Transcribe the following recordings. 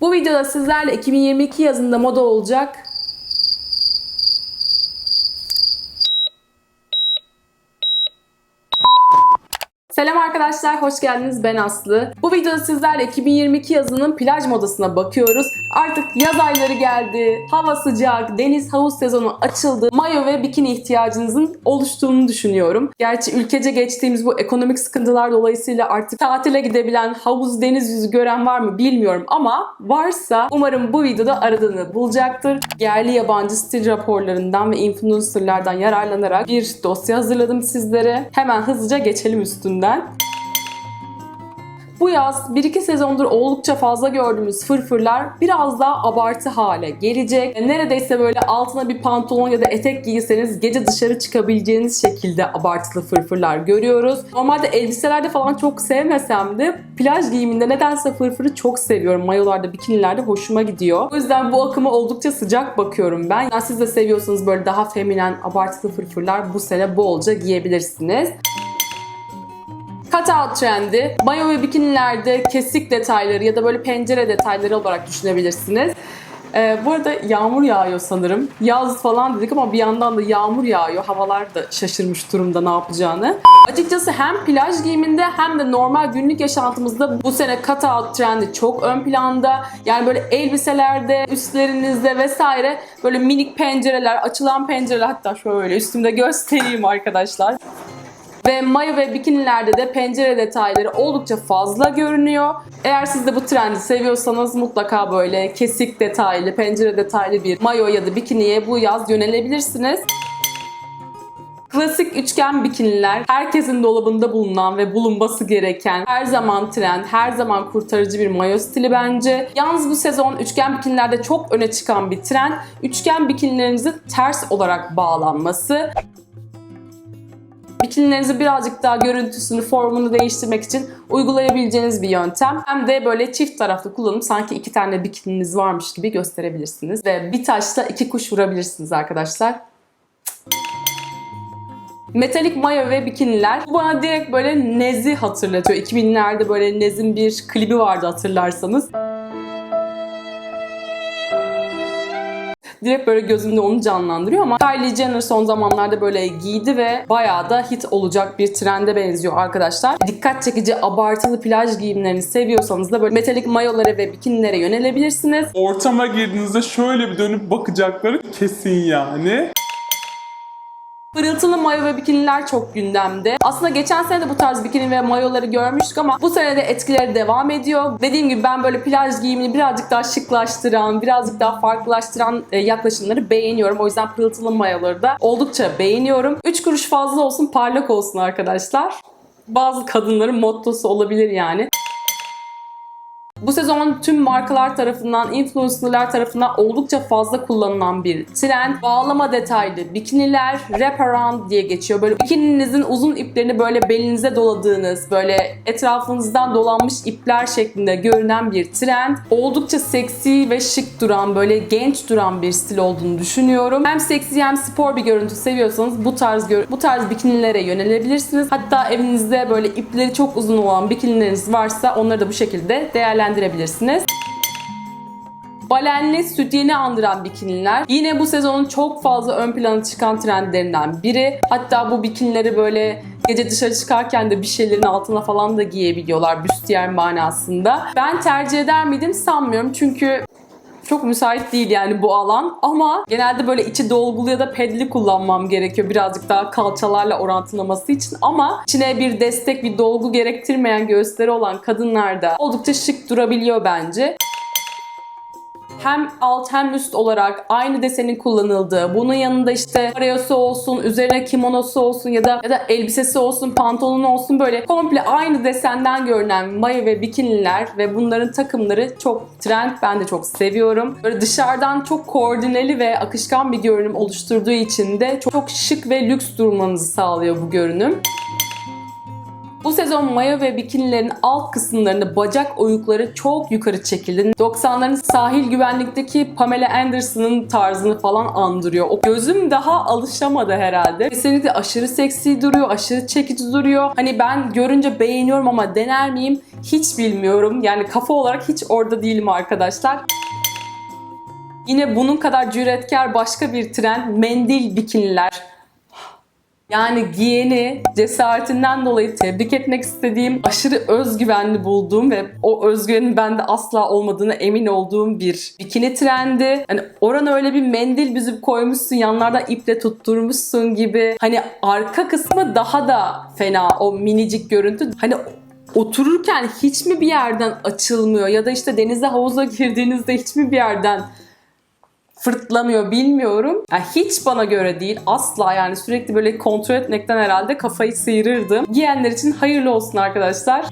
Bu videoda sizlerle 2022 yazında moda olacak Selam arkadaşlar, hoş geldiniz. Ben Aslı. Bu videoda sizlerle 2022 yazının plaj modasına bakıyoruz. Artık yaz ayları geldi. Hava sıcak, deniz havuz sezonu açıldı. Mayo ve bikini ihtiyacınızın oluştuğunu düşünüyorum. Gerçi ülkece geçtiğimiz bu ekonomik sıkıntılar dolayısıyla artık tatile gidebilen, havuz, deniz yüzü gören var mı bilmiyorum ama varsa umarım bu videoda aradığını bulacaktır. Yerli yabancı stil raporlarından ve influencerlardan yararlanarak bir dosya hazırladım sizlere. Hemen hızlıca geçelim üstünden. Bu yaz 1-2 sezondur oldukça fazla gördüğümüz fırfırlar biraz daha abartı hale gelecek. Neredeyse böyle altına bir pantolon ya da etek giyseniz gece dışarı çıkabileceğiniz şekilde abartılı fırfırlar görüyoruz. Normalde elbiselerde falan çok sevmesem de plaj giyiminde nedense fırfırı çok seviyorum. Mayolarda, bikinilerde hoşuma gidiyor. O yüzden bu akıma oldukça sıcak bakıyorum ben. Yani siz de seviyorsanız böyle daha feminen, abartılı fırfırlar bu sene bolca giyebilirsiniz. Cutout trendi, mayo ve bikinilerde kesik detayları ya da böyle pencere detayları olarak düşünebilirsiniz. Ee, bu arada yağmur yağıyor sanırım. Yaz falan dedik ama bir yandan da yağmur yağıyor. Havalar da şaşırmış durumda ne yapacağını. Açıkçası hem plaj giyiminde hem de normal günlük yaşantımızda bu sene cutout trendi çok ön planda. Yani böyle elbiselerde, üstlerinizde vesaire böyle minik pencereler, açılan pencereler hatta şöyle üstümde göstereyim arkadaşlar. Ve mayo ve bikinilerde de pencere detayları oldukça fazla görünüyor. Eğer siz de bu trendi seviyorsanız mutlaka böyle kesik detaylı, pencere detaylı bir mayo ya da bikiniye bu yaz yönelebilirsiniz. Klasik üçgen bikiniler herkesin dolabında bulunan ve bulunması gereken her zaman trend, her zaman kurtarıcı bir mayo stili bence. Yalnız bu sezon üçgen bikinilerde çok öne çıkan bir trend üçgen bikinilerinizin ters olarak bağlanması. Bikinilerinizi birazcık daha görüntüsünü, formunu değiştirmek için uygulayabileceğiniz bir yöntem. Hem de böyle çift taraflı kullanıp sanki iki tane bikininiz varmış gibi gösterebilirsiniz. Ve bir taşla iki kuş vurabilirsiniz arkadaşlar. Metalik mayo ve bikiniler. Bu bana direkt böyle Nez'i hatırlatıyor. 2000'lerde böyle Nez'in bir klibi vardı hatırlarsanız. Direkt böyle gözümde onu canlandırıyor ama Kylie Jenner son zamanlarda böyle giydi ve bayağı da hit olacak bir trende benziyor arkadaşlar. Dikkat çekici abartılı plaj giyimlerini seviyorsanız da böyle metalik mayolara ve bikinilere yönelebilirsiniz. Ortama girdiğinizde şöyle bir dönüp bakacakları kesin yani. Pırıltılı mayo ve bikiniler çok gündemde. Aslında geçen sene de bu tarz bikini ve mayoları görmüştük ama bu sene de etkileri devam ediyor. Dediğim gibi ben böyle plaj giyimini birazcık daha şıklaştıran, birazcık daha farklılaştıran e, yaklaşımları beğeniyorum. O yüzden pırıltılı mayoları da oldukça beğeniyorum. 3 kuruş fazla olsun, parlak olsun arkadaşlar. Bazı kadınların mottosu olabilir yani. Bu sezon tüm markalar tarafından, influencerlar tarafından oldukça fazla kullanılan bir trend. Bağlama detaylı bikiniler, wraparound diye geçiyor. Böyle bikininizin uzun iplerini böyle belinize doladığınız, böyle etrafınızdan dolanmış ipler şeklinde görünen bir trend. Oldukça seksi ve şık duran, böyle genç duran bir stil olduğunu düşünüyorum. Hem seksi hem spor bir görüntü seviyorsanız bu tarz bu tarz bikinilere yönelebilirsiniz. Hatta evinizde böyle ipleri çok uzun olan bikinileriniz varsa onları da bu şekilde değerlendirebilirsiniz değerlendirebilirsiniz. Balenli sütyeni andıran bikiniler yine bu sezonun çok fazla ön plana çıkan trendlerinden biri. Hatta bu bikinileri böyle gece dışarı çıkarken de bir şeylerin altına falan da giyebiliyorlar büstiyer manasında. Ben tercih eder miydim sanmıyorum çünkü çok müsait değil yani bu alan ama genelde böyle içi dolgulu ya da pedli kullanmam gerekiyor birazcık daha kalçalarla orantılaması için. Ama içine bir destek bir dolgu gerektirmeyen göğüsleri olan kadınlarda oldukça şık durabiliyor bence hem alt hem üst olarak aynı desenin kullanıldığı, bunun yanında işte pareosu olsun, üzerine kimonosu olsun ya da ya da elbisesi olsun, pantolonu olsun böyle komple aynı desenden görünen mayo ve bikiniler ve bunların takımları çok trend. Ben de çok seviyorum. Böyle dışarıdan çok koordineli ve akışkan bir görünüm oluşturduğu için de çok, çok şık ve lüks durmanızı sağlıyor bu görünüm. Bu sezon mayo ve bikinilerin alt kısımlarında bacak oyukları çok yukarı çekildi. 90'ların sahil güvenlikteki Pamela Anderson'ın tarzını falan andırıyor. O gözüm daha alışamadı herhalde. Kesinlikle aşırı seksi duruyor, aşırı çekici duruyor. Hani ben görünce beğeniyorum ama dener miyim hiç bilmiyorum. Yani kafa olarak hiç orada değilim arkadaşlar. Yine bunun kadar cüretkar başka bir trend mendil bikiniler. Yani giyeni cesaretinden dolayı tebrik etmek istediğim, aşırı özgüvenli bulduğum ve o özgüvenin bende asla olmadığına emin olduğum bir bikini trendi. Hani orana öyle bir mendil büzüp koymuşsun, yanlarda iple tutturmuşsun gibi. Hani arka kısmı daha da fena o minicik görüntü. Hani otururken hiç mi bir yerden açılmıyor ya da işte denize havuza girdiğinizde hiç mi bir yerden fırtlamıyor bilmiyorum. Yani hiç bana göre değil. Asla yani sürekli böyle kontrol etmekten herhalde kafayı sıyırırdım. Giyenler için hayırlı olsun arkadaşlar.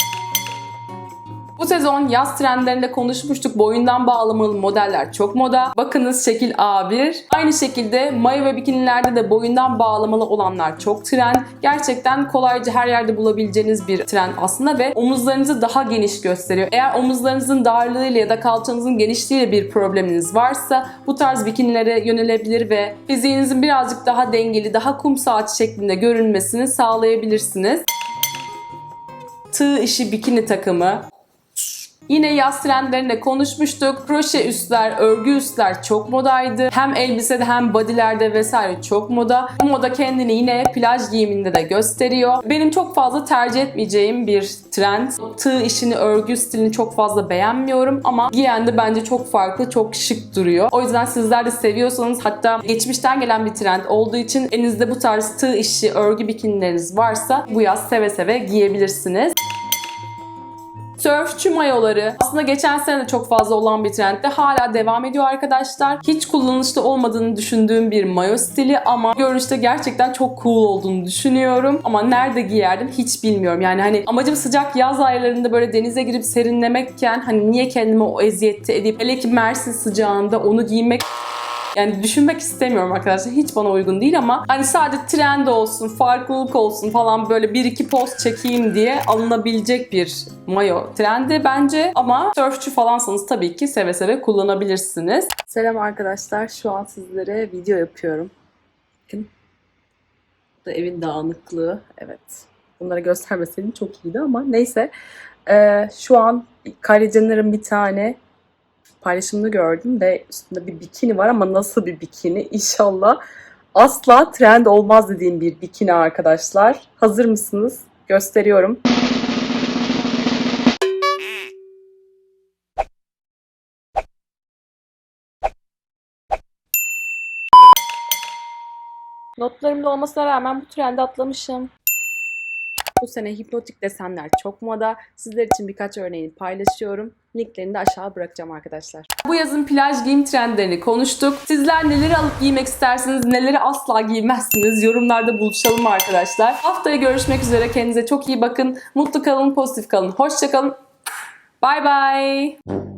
Bu sezon yaz trendlerinde konuşmuştuk. Boyundan bağlamalı modeller çok moda. Bakınız şekil A1. Aynı şekilde mayo ve bikinilerde de boyundan bağlamalı olanlar çok trend. Gerçekten kolayca her yerde bulabileceğiniz bir trend aslında ve omuzlarınızı daha geniş gösteriyor. Eğer omuzlarınızın darlığıyla ya da kalçanızın genişliğiyle bir probleminiz varsa bu tarz bikinilere yönelebilir ve fiziğinizin birazcık daha dengeli, daha kum saati şeklinde görünmesini sağlayabilirsiniz. Tığ işi bikini takımı Yine yaz trendlerinde konuşmuştuk. Kroşe üstler, örgü üstler çok modaydı. Hem elbisede hem bodylerde vesaire çok moda. Bu moda kendini yine plaj giyiminde de gösteriyor. Benim çok fazla tercih etmeyeceğim bir trend. Tığ işini, örgü stilini çok fazla beğenmiyorum ama giyen de bence çok farklı, çok şık duruyor. O yüzden sizler de seviyorsanız hatta geçmişten gelen bir trend olduğu için elinizde bu tarz tığ işi, örgü bikinileriniz varsa bu yaz seve seve giyebilirsiniz. Sörfçü mayoları aslında geçen sene de çok fazla olan bir trendde hala devam ediyor arkadaşlar. Hiç kullanışlı olmadığını düşündüğüm bir mayo stili ama görünüşte gerçekten çok cool olduğunu düşünüyorum. Ama nerede giyerdim hiç bilmiyorum. Yani hani amacım sıcak yaz aylarında böyle denize girip serinlemekken hani niye kendime o eziyeti edip hele ki Mersin sıcağında onu giymek yani düşünmek istemiyorum arkadaşlar. Hiç bana uygun değil ama hani sadece trend olsun, farklılık olsun falan böyle bir iki post çekeyim diye alınabilecek bir mayo trendi bence. Ama sörfçü falansanız tabii ki seve seve kullanabilirsiniz. Selam arkadaşlar. Şu an sizlere video yapıyorum. Bakın. Bu da evin dağınıklığı. Evet. Bunları göstermeseydim çok iyiydi ama neyse. Ee, şu an Kylie bir tane paylaşımını gördüm ve üstünde bir bikini var ama nasıl bir bikini? İnşallah asla trend olmaz dediğim bir bikini arkadaşlar. Hazır mısınız? Gösteriyorum. Notlarımda olmasına rağmen bu trendi atlamışım. Bu sene hipnotik desenler çok moda. Sizler için birkaç örneğini paylaşıyorum. Linklerini de aşağı bırakacağım arkadaşlar. Bu yazın plaj giyim trendlerini konuştuk. Sizler neleri alıp giymek istersiniz, neleri asla giymezsiniz? Yorumlarda buluşalım arkadaşlar. Haftaya görüşmek üzere. Kendinize çok iyi bakın. Mutlu kalın, pozitif kalın. Hoşçakalın. Bye bye.